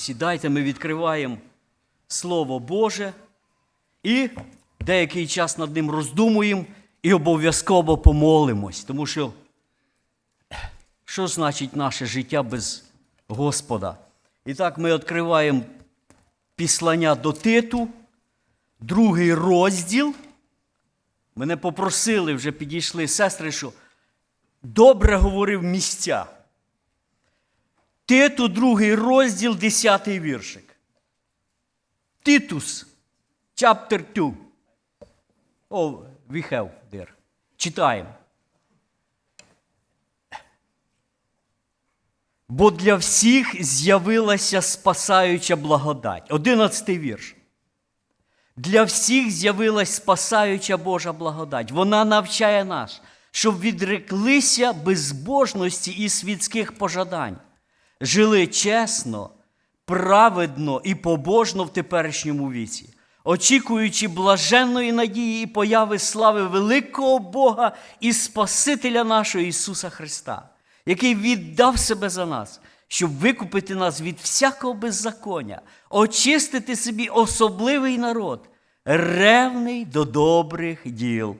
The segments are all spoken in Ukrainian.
Сідайте, ми відкриваємо Слово Боже і деякий час над ним роздумуємо і обов'язково помолимось, тому що що значить наше життя без Господа? І так ми відкриваємо післання до Титу, другий розділ. Мене попросили, вже підійшли сестри, що добре говорив місця. Титу, другий розділ, десятий віршик. Титус, chapter 2. Oh, we have there. Читаємо. Бо для всіх з'явилася спасаюча благодать. Одинадцятий вірш. Для всіх з'явилась спасаюча Божа благодать. Вона навчає нас, щоб відреклися безбожності і світських пожадань, жили чесно, праведно і побожно в теперішньому віці, очікуючи блаженної надії і появи слави великого Бога і Спасителя нашого Ісуса Христа, який віддав себе за нас, щоб викупити нас від всякого беззаконня, очистити собі особливий народ, ревний до добрих діл.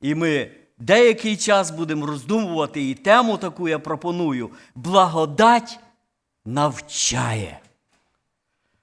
І ми деякий час будемо роздумувати, і тему таку я пропоную: благодать навчає.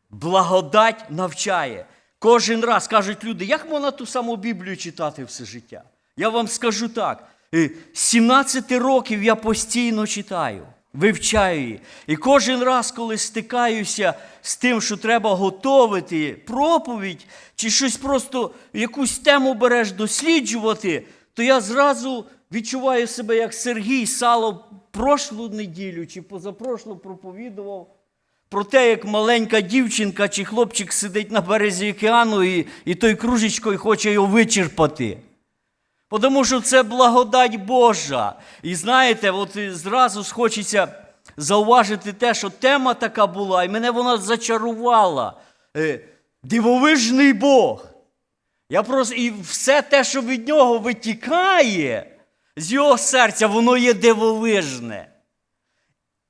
Благодать навчає. Кожен раз кажуть люди, як можна ту саму Біблію читати все життя? Я вам скажу так: е, з 17 років я постійно читаю, вивчаю її. І кожен раз, коли стикаюся з тим, що треба готовити проповідь, чи щось просто якусь тему береш досліджувати, то я зразу відчуваю себе як Сергій Сало прошлу неділю чи позапрошлу проповідував про те, як маленька дівчинка чи хлопчик сидить на березі океану і, і той кружечкою хоче його вичерпати. Тому що це благодать Божа. І знаєте, от зразу хочеться зауважити те, що тема така була, і мене вона зачарувала. Е, Дивовижний Бог. Я просто, І все те, що від нього витікає з його серця, воно є дивовижне.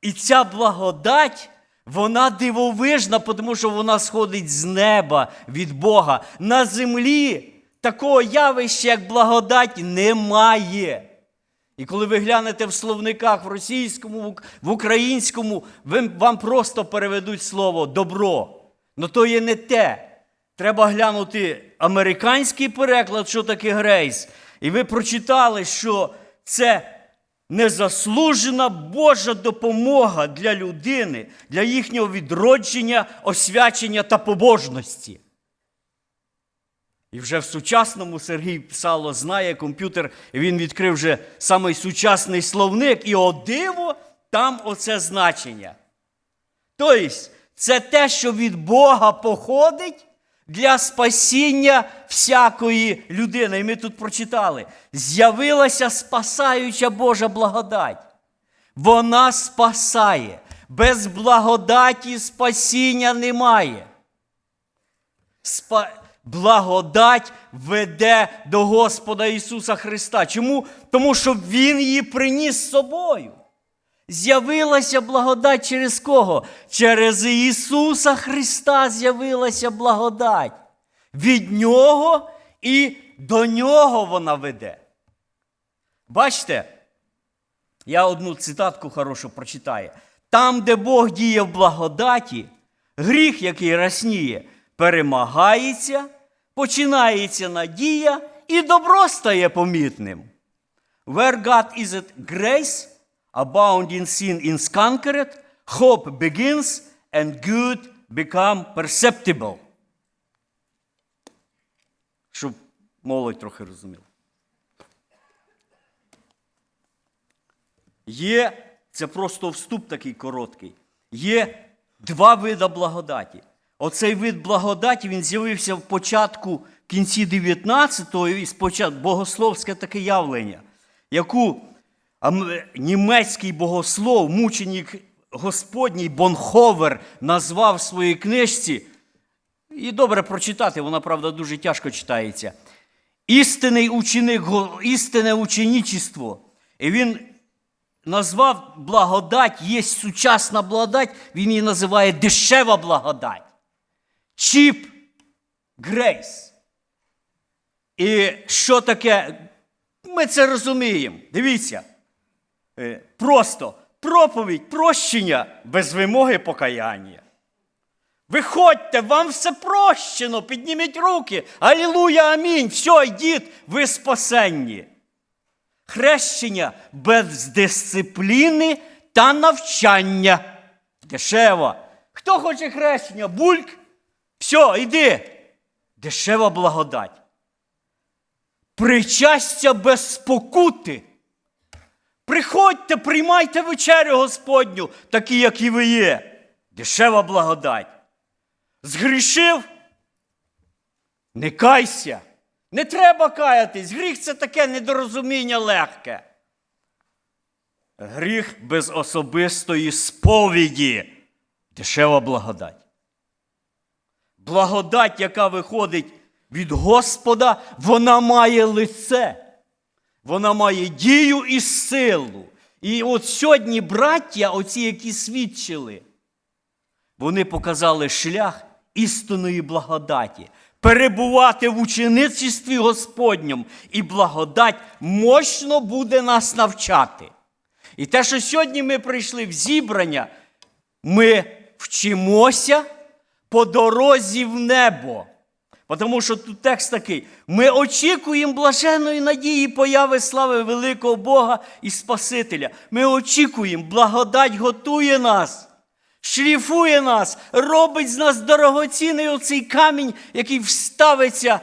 І ця благодать, вона дивовижна, тому що вона сходить з неба від Бога. На землі такого явища, як благодать, немає. І коли ви глянете в словниках в російському, в українському, вам просто переведуть слово добро. Ну то є не те. Треба глянути американський переклад, що таке грейс. І ви прочитали, що це незаслужена Божа допомога для людини, для їхнього відродження, освячення та побожності. І вже в сучасному Сергій Псало знає комп'ютер, і він відкрив вже самий сучасний словник, і о диво, там оце значення. Тобто, це те, що від Бога походить для спасіння всякої людини. І ми тут прочитали: з'явилася спасаюча Божа благодать. Вона спасає. Без благодаті спасіння немає. Спа... Благодать веде до Господа Ісуса Христа. Чому? Тому що Він її приніс з собою. З'явилася благодать через кого? Через Ісуса Христа з'явилася благодать. Від Нього і до Нього вона веде. Бачите? Я одну цитатку хорошу прочитаю. Там, де Бог діє в благодаті, гріх, який расніє, перемагається, починається надія, і добро стає помітним. Where God is at grace, abound in sin is conquered, hope begins, and good become perceptible. Щоб молодь трохи розуміла. Є, це просто вступ такий короткий. Є два види благодаті. Оцей вид благодаті він з'явився в початку в кінці 19-го і спочатку богословське таке явлення, яку німецький богослов, мученик Господній Бонховер назвав в своїй книжці. І добре прочитати, вона, правда, дуже тяжко читається. Істинний ученик, істинне ученичество. І він назвав благодать, є сучасна благодать, він її називає дешева благодать. Чіп грейс. І що таке? Ми це розуміємо. Дивіться. Е, Просто проповідь прощення без вимоги покаяння. Виходьте, вам все прощено, підніміть руки. Алілуя, амінь. Все, йдіть, ви спасенні. Хрещення без дисципліни та навчання. Дешево. Хто хоче хрещення? Бульк? Все, йди. Дешева благодать. Причастя без спокути. Приходьте, приймайте вечерю Господню, такі, як і ви є. Дешева благодать. Згрішив? Не кайся. Не треба каятись. Гріх це таке недорозуміння легке. Гріх без особистої сповіді. Дешева благодать. Благодать, яка виходить від Господа, вона має лице. Вона має дію і силу. І от сьогодні браття, оці, які свідчили, вони показали шлях істинної благодаті. Перебувати в учеництві Господньому, і благодать мощно буде нас навчати. І те, що сьогодні ми прийшли в зібрання, ми вчимося по дорозі в небо. Тому що тут текст такий: ми очікуємо блаженної надії появи слави великого Бога і Спасителя. Ми очікуємо, благодать готує нас, шліфує нас, робить з нас дорогоцінний оцей камінь, який вставиться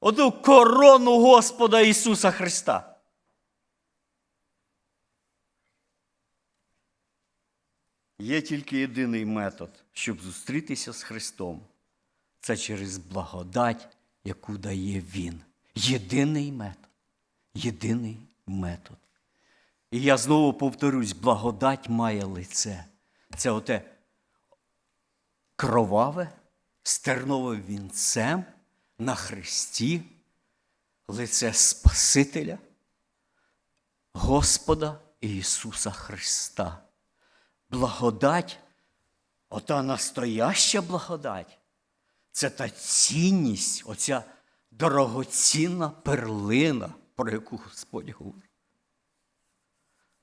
оту корону Господа Ісуса Христа. Є тільки єдиний метод, щоб зустрітися з Христом. Це через благодать, яку дає Він. Єдиний метод. Єдиний метод. І я знову повторюсь: благодать має лице. Це оте кроваве, з терновим вінцем на Христі, лице Спасителя, Господа Ісуса Христа. Благодать, ота настояща благодать. Це та цінність, оця дорогоцінна перлина, про яку Господь говорить.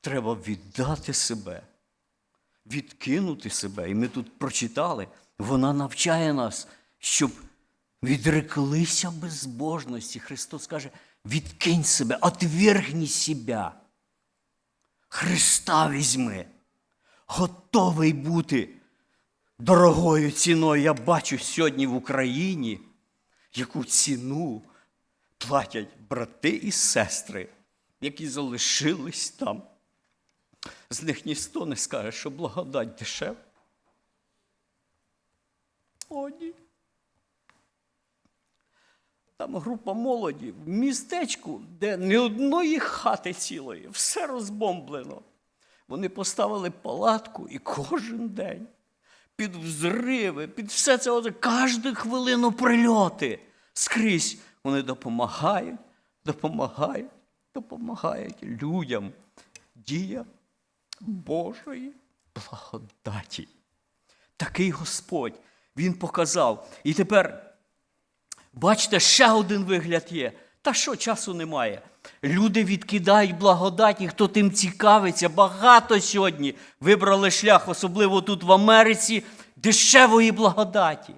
Треба віддати себе, відкинути себе. І ми тут прочитали, вона навчає нас, щоб відреклися безбожності. Христос каже, відкинь себе, отвергни себе. Христа візьми, готовий бути дорогою ціною. Я бачу сьогодні в Україні, яку ціну платять брати і сестри, які залишились там. З них ніхто не скаже, що благодать дешева. О, ні. Там група молоді в містечку, де ні одної хати цілої, все розбомблено. Вони поставили палатку і кожен день під взриви, під все це оце, кожну хвилину прильоти. Скрізь вони допомагають, допомагають, допомагають людям. Дія Божої благодаті. Такий Господь Він показав. І тепер, бачите, ще один вигляд є. Та що часу немає? Люди відкидають благодать, і хто тим цікавиться, багато сьогодні вибрали шлях, особливо тут в Америці, дешевої благодаті.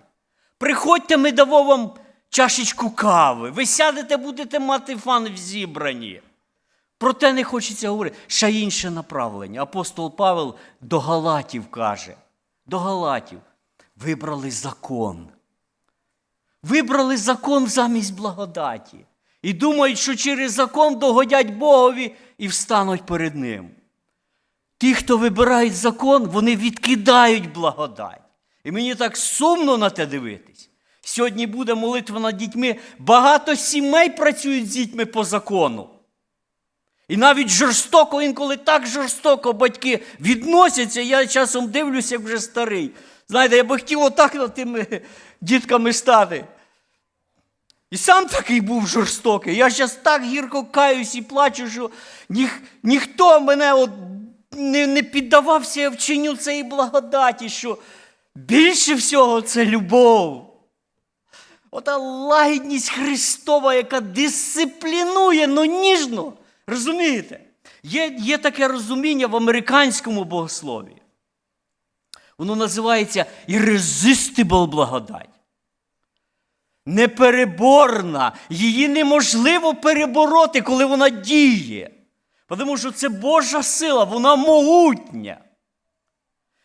Приходьте, ми дамо вам чашечку кави. Ви сядете, будете мати фан в зібранні. Проте не хочеться говорити. Ще інше направлення. Апостол Павел до Галатів каже: до Галатів вибрали закон. Вибрали закон замість благодаті. І думають, що через закон догодять Богові і встануть перед Ним. Ті, хто вибирають закон, вони відкидають благодать. І мені так сумно на те дивитись. Сьогодні буде молитва над дітьми. Багато сімей працюють з дітьми по закону. І навіть жорстоко, інколи так жорстоко батьки відносяться. Я часом дивлюся, як вже старий. Знаєте, я би хотів отак над тими дітками стати. І сам такий був жорстокий. Я зараз так гірко каюсь і плачу, що ніх, ніхто мене от не, не піддавався я вченню цієї благодаті, що більше всього це любов. Ота лагідність Христова, яка дисциплінує, ну ніжно. Розумієте? Є, є таке розуміння в американському богослові. Воно називається irresistible благодать. Непереборна. Її неможливо перебороти, коли вона діє. Тому що це Божа сила, вона могутня.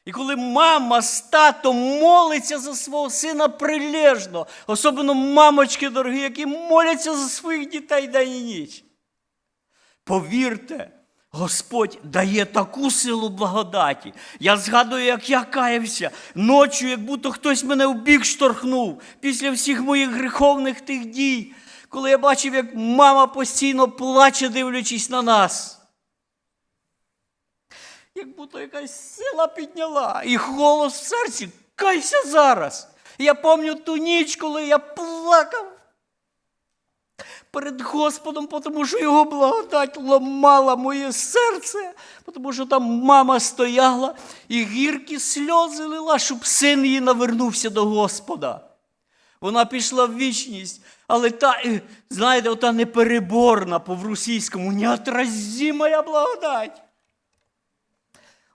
І коли мама з татом молиться за свого сина прилежно, особливо мамочки дорогі, які моляться за своїх дітей день і ніч. Повірте, Господь дає таку силу благодаті. Я згадую, як я каявся ночі, як будто хтось мене в бік шторхнув після всіх моїх гріховних тих дій, коли я бачив, як мама постійно плаче, дивлячись на нас. Як будто якась сила підняла, і голос в серці, кайся зараз. Я пам'ятаю ту ніч, коли я плакав перед Господом, тому що його благодать ламала моє серце, тому що там мама стояла і гіркі сльози лила, щоб син її навернувся до Господа. Вона пішла в вічність, але та, е, знаєте, ота непереборна по-російському, неотразимая благодать.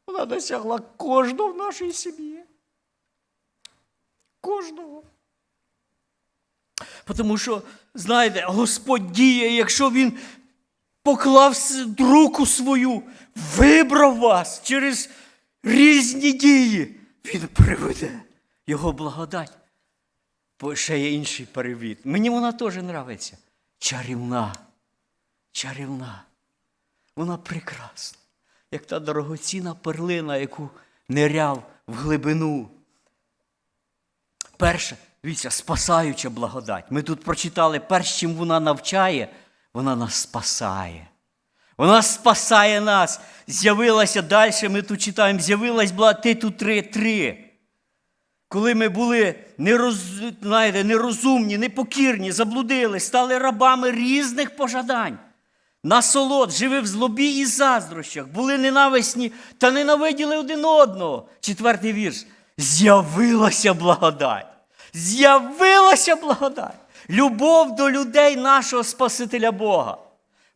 Вона досягла кожного в нашій сім'ї. Кожного. Тому що, знаєте, Господь діє, якщо Він поклав руку свою, вибрав вас через різні дії, Він приведе Його благодать. Бо ще є інший перевід. Мені вона теж нравиться. Чарівна. Чарівна. Вона прекрасна, як та дорогоцінна перлина, яку ниряв в глибину. Перше, дивіться, спасаюча благодать. Ми тут прочитали, перш чим вона навчає, вона нас спасає. Вона спасає нас. З'явилася далі, ми тут читаємо, з'явилась була Титу 3.3. Коли ми були нероз, знаєте, нерозумні, непокірні, заблудили, стали рабами різних пожадань. Насолод, жили в злобі і заздрощах, були ненависні та ненавиділи один одного. Четвертий вірш. З'явилася благодать. З'явилася благодать. Любов до людей нашого Спасителя Бога.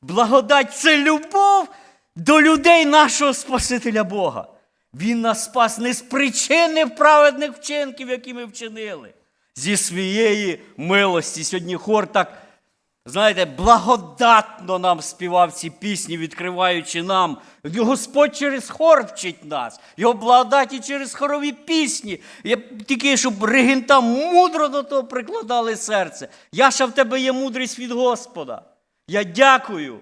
Благодать це любов до людей нашого Спасителя Бога. Він нас спас не з причини праведних вчинків, які ми вчинили. Зі своєї милості. Сьогодні хор так, знаєте, благодатно нам співав ці пісні, відкриваючи нам. Господь через хор вчить нас, його благодаті через хорові пісні. Я тільки, щоб регентам мудро до того прикладали серце. Яша в тебе є мудрість від Господа. Я дякую.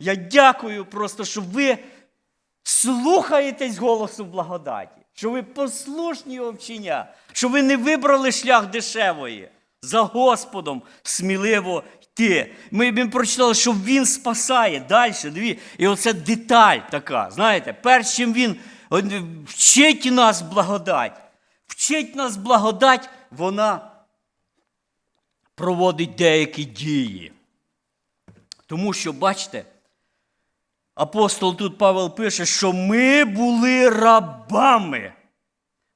Я дякую просто, що ви слухаєтесь голосу благодаті, що ви послушні його вчення, що ви не вибрали шлях дешевої. За Господом сміливо йти. Ми, ми прочитали, що Він спасає далі. Диві. І оце деталь така. Знаєте, перш чим він вчить нас благодать, вчить нас благодать, вона проводить деякі дії. Тому що, бачите, апостол тут Павел пише, що ми були рабами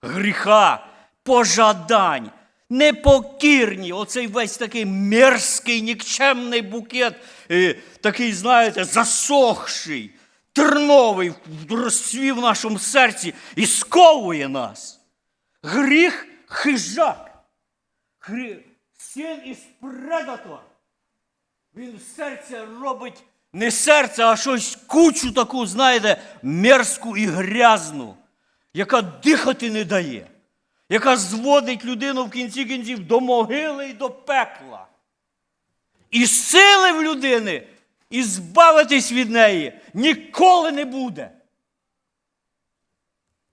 гріха, пожадань, непокірні. Оцей весь такий мерзкий, нікчемний букет, такий, знаєте, засохший, терновий, розцвів в нашому серці і сковує нас. Гріх хижак. Гріх, син із предатор. Він серце робить не серце, а щось кучу таку, знаєте, мерзку і грязну, яка дихати не дає, яка зводить людину в кінці кінців до могили і до пекла. І сили в людини, і збавитись від неї ніколи не буде.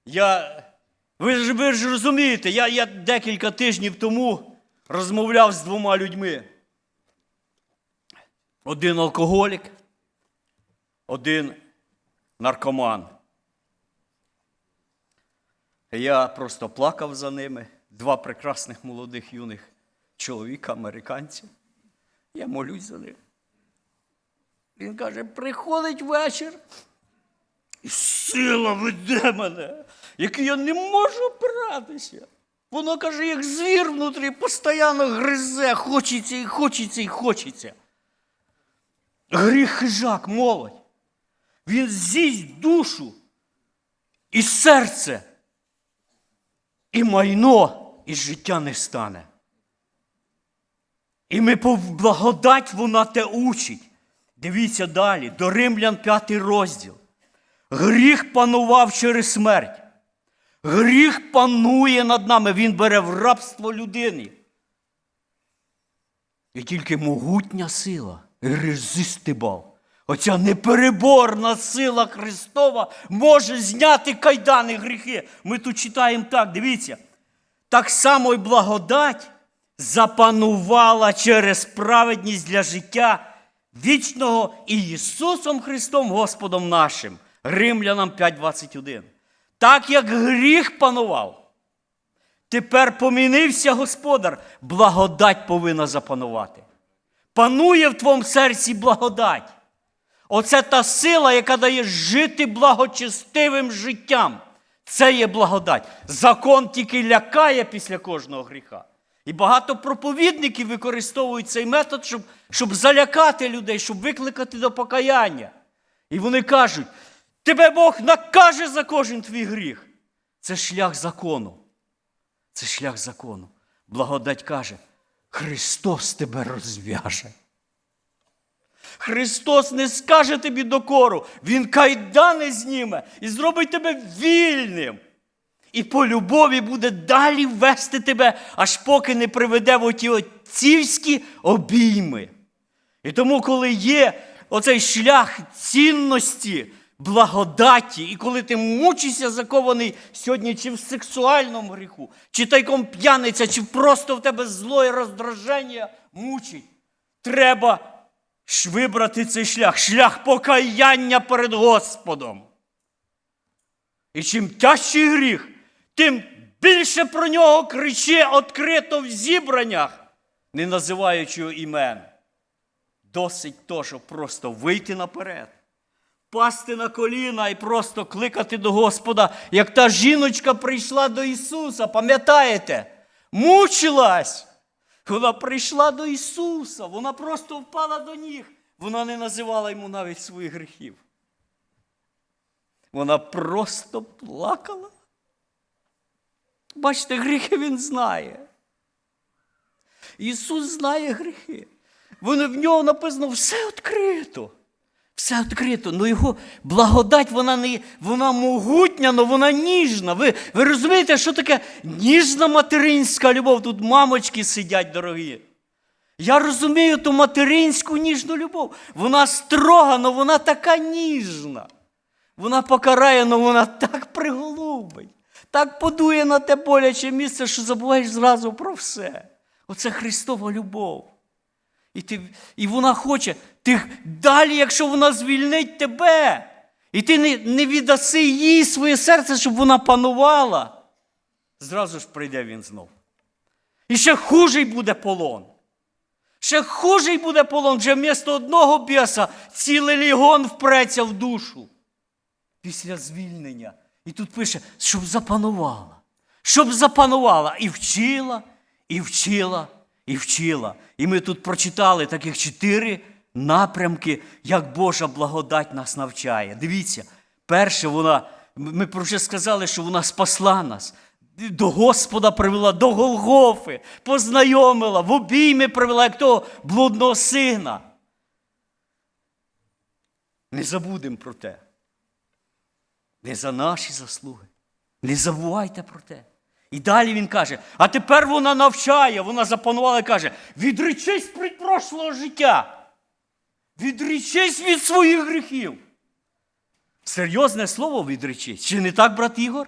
Я, ви ж, ви ж розумієте, я, я декілька тижнів тому розмовляв з двома людьми. Один алкоголік, один наркоман. Я просто плакав за ними, два прекрасних молодих юних чоловіка, американців. Я молюсь за них. Він каже, приходить вечір, І сила веде мене, який я не можу опиратися. Воно каже, як звір внутрі, постійно гризе, хочеться і хочеться і хочеться. Гріх хижак, молодь. Він з'їсть душу і серце, і майно, і життя не стане. І ми по благодать вона те учить. Дивіться далі, до Римлян п'ятий розділ. Гріх панував через смерть. Гріх панує над нами, він бере в рабство людини. І тільки могутня сила, ірезистибал, оця непереборна сила Христова може зняти кайдани гріхи. Ми тут читаємо так, дивіться. Так само й благодать запанувала через праведність для життя вічного і Ісусом Христом Господом нашим. Римлянам 5:21. Так як гріх панував, тепер помінився Господар, благодать повинна запанувати. Панує в твоєму серці благодать. Оце та сила, яка дає жити благочестивим життям. Це є благодать. Закон тільки лякає після кожного гріха. І багато проповідників використовують цей метод, щоб, щоб залякати людей, щоб викликати до покаяння. І вони кажуть: тебе Бог накаже за кожен твій гріх. Це шлях закону. Це шлях закону. Благодать каже: Христос тебе розв'яже. Христос не скаже тобі докору, Він кайдани зніме і зробить тебе вільним. І по любові буде далі вести тебе, аж поки не приведе в оті отцівські обійми. І тому, коли є оцей шлях цінності, благодаті, і коли ти мучишся закований сьогодні чи в сексуальному гріху, чи тайком п'яниця, чи просто в тебе зло і роздраження мучить, треба вибрати цей шлях, шлях покаяння перед Господом. І чим тяжчий гріх, тим більше про нього криче відкрито в зібраннях, не називаючи його імен. Досить то, щоб просто вийти наперед, пасти на коліна і просто кликати до Господа, як та жіночка прийшла до Ісуса, пам'ятаєте? Мучилась. Вона прийшла до Ісуса, вона просто впала до ніг. Вона не називала йому навіть своїх гріхів. Вона просто плакала. Бачите, гріхи він знає. Ісус знає гріхи. Вони, в нього написано все відкрито. Все відкрито. Ну його благодать, вона не вона могутня, але вона ніжна. Ви, ви розумієте, що таке ніжна материнська любов? Тут мамочки сидять, дорогі. Я розумію ту материнську ніжну любов. Вона строга, але вона така ніжна. Вона покарає, але вона так приголубить, так подує на те боляче місце, що забуваєш зразу про все. Оце Христова любов. І ти, і вона хоче, ти далі, якщо вона звільнить тебе, і ти не, не віддаси їй своє серце, щоб вона панувала, зразу ж прийде він знов. І ще хужий буде полон. Ще хужий буде полон, вже вмісто одного біса цілий лігон впреться в душу. Після звільнення. І тут пише, щоб запанувала. Щоб запанувала і вчила, і вчила, і вчила. І ми тут прочитали таких чотири напрямки, як Божа благодать нас навчає. Дивіться, перше, вона, ми вже сказали, що вона спасла нас. До Господа привела, до Голгофи, познайомила, в обійми привела, як того блудного сина. Не забудемо про те. Не за наші заслуги. Не забувайте про те. І далі він каже: а тепер вона навчає, вона запанувала і каже: відречись від прошлого життя. Відречись від своїх гріхів. Серйозне слово відречись. Чи не так, брат Ігор?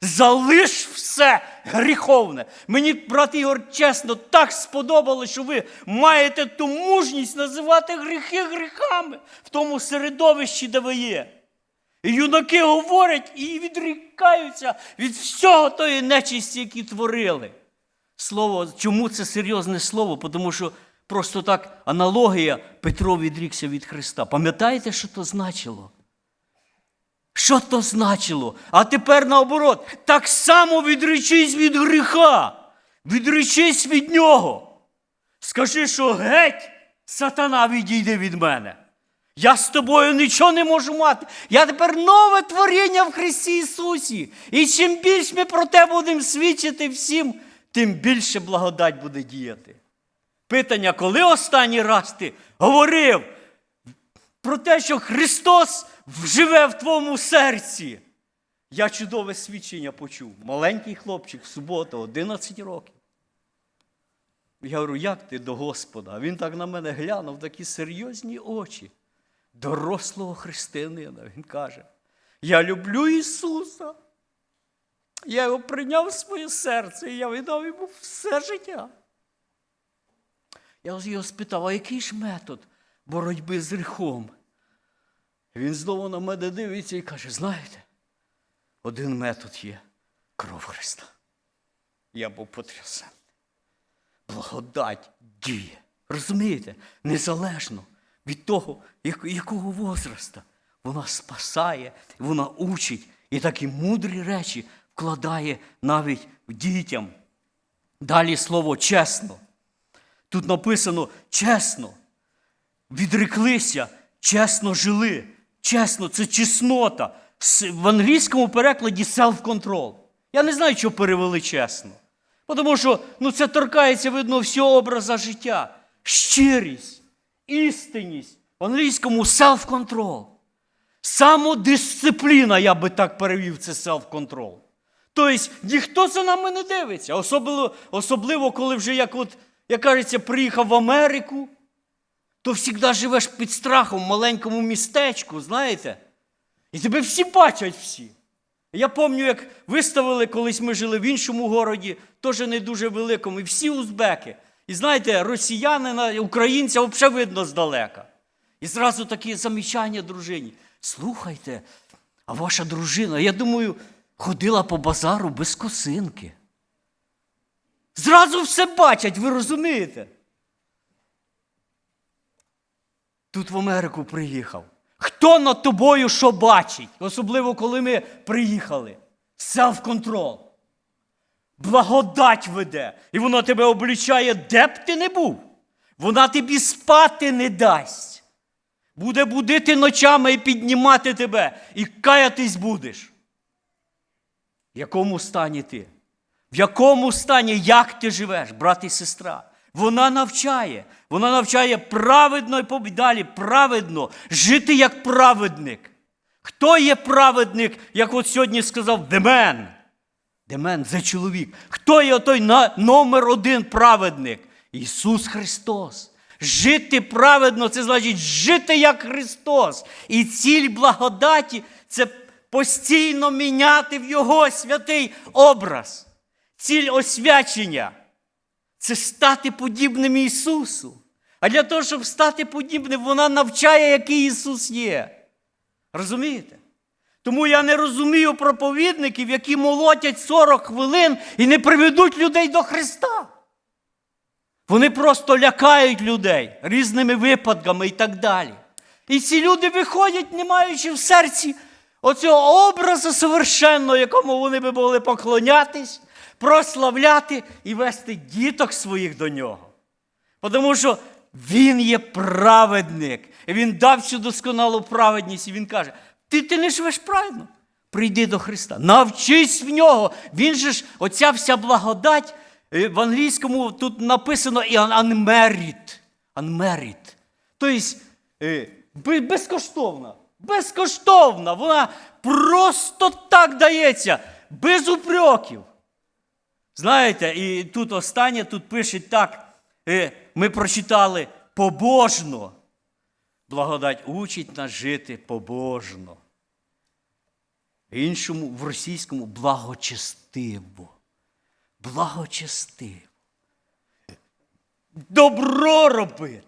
Залиш все гріховне. Мені, брат Ігор, чесно, так сподобалося, що ви маєте ту мужність називати гріхи гріхами в тому середовищі, де ви є. І юнаки говорять і відрікаються від всього тої нечисті, які творили. Слово, чому це серйозне слово? Тому що просто так аналогія Петро відрікся від Христа. Пам'ятаєте, що то значило? Що то значило? А тепер наоборот, так само відречись від гріха, відречись від нього. Скажи, що геть, сатана відійде від мене. Я з тобою нічого не можу мати. Я тепер нове творіння в Христі Ісусі. І чим більше ми про те будемо свідчити всім, тим більше благодать буде діяти. Питання, коли останній раз ти говорив про те, що Христос живе в твоєму серці? Я чудове свідчення почув. Маленький хлопчик в суботу, 11 років. Я говорю, як ти до Господа? Він так на мене глянув, такі серйозні очі. Дорослого християнина. Він каже: Я люблю Ісуса. Я його прийняв в своє серце, і я віддав йому все життя. Я його спитав, а який ж метод боротьби з гріхом? Він знову на мене дивиться і каже: знаєте, один метод є кров Христа. Я був потрясений благодать діє. Розумієте? Незалежно від того, якого возраста. Вона спасає, вона учить і такі мудрі речі вкладає навіть дітям. Далі слово чесно. Тут написано чесно. Відреклися, чесно жили. Чесно, це чеснота. В англійському перекладі self-control. Я не знаю, що перевели чесно. Тому що ну, це торкається, видно, всього образа життя. Щирість, істинність. В англійському self-control. Самодисципліна, я би так перевів це self-control. Тобто ніхто за нами не дивиться. Особливо, особливо коли вже, як от, як кажеться, приїхав в Америку, то завжди живеш під страхом в маленькому містечку, знаєте? І тебе всі бачать всі. Я пам'ятаю, як виставили, колись ми жили в іншому городі, теж не дуже великому, і всі узбеки. І знаєте, росіянина, українця взагалі видно здалека. І зразу такі замічання дружині. Слухайте, а ваша дружина, я думаю, ходила по базару без косинки. Зразу все бачать, ви розумієте? Тут в Америку приїхав. Хто над тобою що бачить? Особливо, коли ми приїхали. Self-control. Благодать веде. І вона тебе облічає, де б ти не був. Вона тобі спати не дасть. Буде будити ночами і піднімати тебе, і каятись будеш. В якому стані ти? В якому стані, як ти живеш, брат і сестра? Вона навчає. Вона навчає праведно і далі праведно жити як праведник. Хто є праведник, як от сьогодні сказав Демен? Демен це чоловік. Хто є той номер один праведник? Ісус Христос. Жити праведно це значить жити як Христос. І ціль благодаті це постійно міняти в Його святий образ. Ціль освячення це стати подібним Ісусу. А для того, щоб стати подібним, вона навчає, який Ісус є. Розумієте? Тому я не розумію проповідників, які молотять 40 хвилин і не приведуть людей до Христа. Вони просто лякають людей різними випадками і так далі. І ці люди виходять, не маючи в серці оцього образу совершенного, якому вони би могли поклонятись, прославляти і вести діток своїх до нього. Тому що він є праведник. І він дав цю досконалу праведність, і він каже: ти, ти не живеш праведно. Прийди до Христа, навчись в нього. Він же ж, оця вся благодать, е, в англійському тут написано і unmerit. Unmerit. Тобто е, безкоштовна. Безкоштовна. Вона просто так дається, без упреків. Знаєте, і тут останнє тут пише так, е, ми прочитали побожно. Благодать учить нас жити побожно. Іншому, в російському благочестиво. Благочестиво. Добро робити.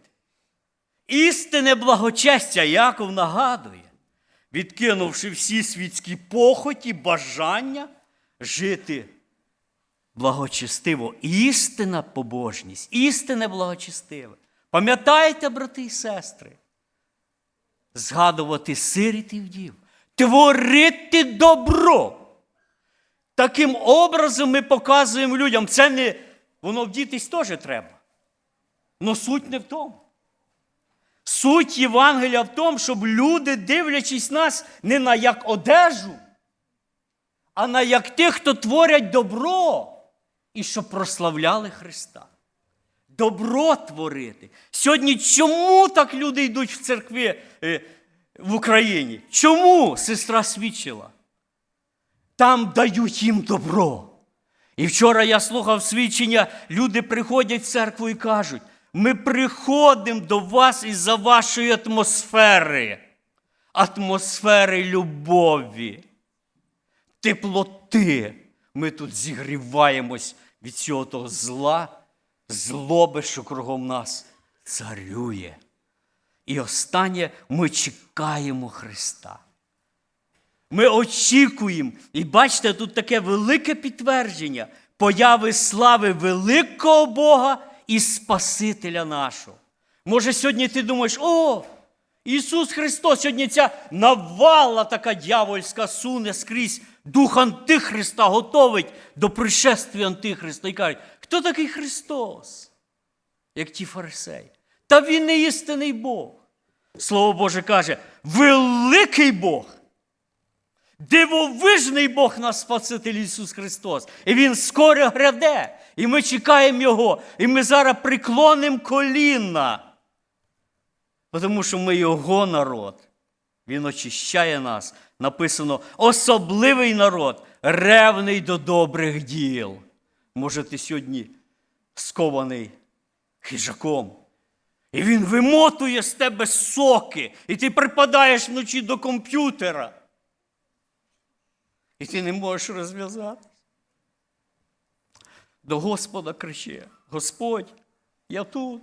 Істинне благочестя Яков нагадує, відкинувши всі світські похоті, бажання жити благочестиво. Істинна побожність, істинне благочестиве. Пам'ятаєте, брати і сестри, згадувати сиріт і вдів, творити добро. Таким образом ми показуємо людям, це не воно вдітись теж треба. Но суть не в тому. Суть Євангелія в тому, щоб люди, дивлячись нас, не на як одежу, а на як тих, хто творять добро, і щоб прославляли Христа. Добро творити. Сьогодні чому так люди йдуть в церкви е, в Україні? Чому сестра свідчила? Там дають їм добро. І вчора я слухав свідчення, люди приходять в церкву і кажуть: ми приходимо до вас із-за вашої атмосфери, атмосфери любові, теплоти. Ми тут зігріваємось від цього того зла, злоби, що кругом нас царює. І останнє ми чекаємо Христа. Ми очікуємо, і бачите, тут таке велике підтвердження появи слави великого Бога і Спасителя нашого. Може, сьогодні ти думаєш, о, Ісус Христос, сьогодні ця навала така дьявольська суне скрізь дух Антихриста готовить до пришествия Антихриста. І кажуть, хто такий Христос? Як ті фарисеї. Та він не істинний Бог. Слово Боже каже, великий Бог. Дивовижний Бог наш Спаситель Ісус Христос. І Він скоро гряде. І ми чекаємо Його. І ми зараз приклонимо коліна. Тому що ми Його народ. Він очищає нас. Написано особливий народ, ревний до добрих діл. Може, ти сьогодні скований хижаком. І він вимотує з тебе соки, і ти припадаєш вночі до комп'ютера. І ти не можеш розв'язати. До Господа кричи: Господь, я тут.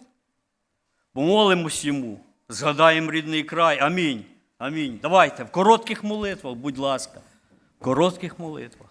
Помолимось йому, згадаємо рідний край. Амінь. Амінь. Давайте в коротких молитвах, будь ласка, в коротких молитвах.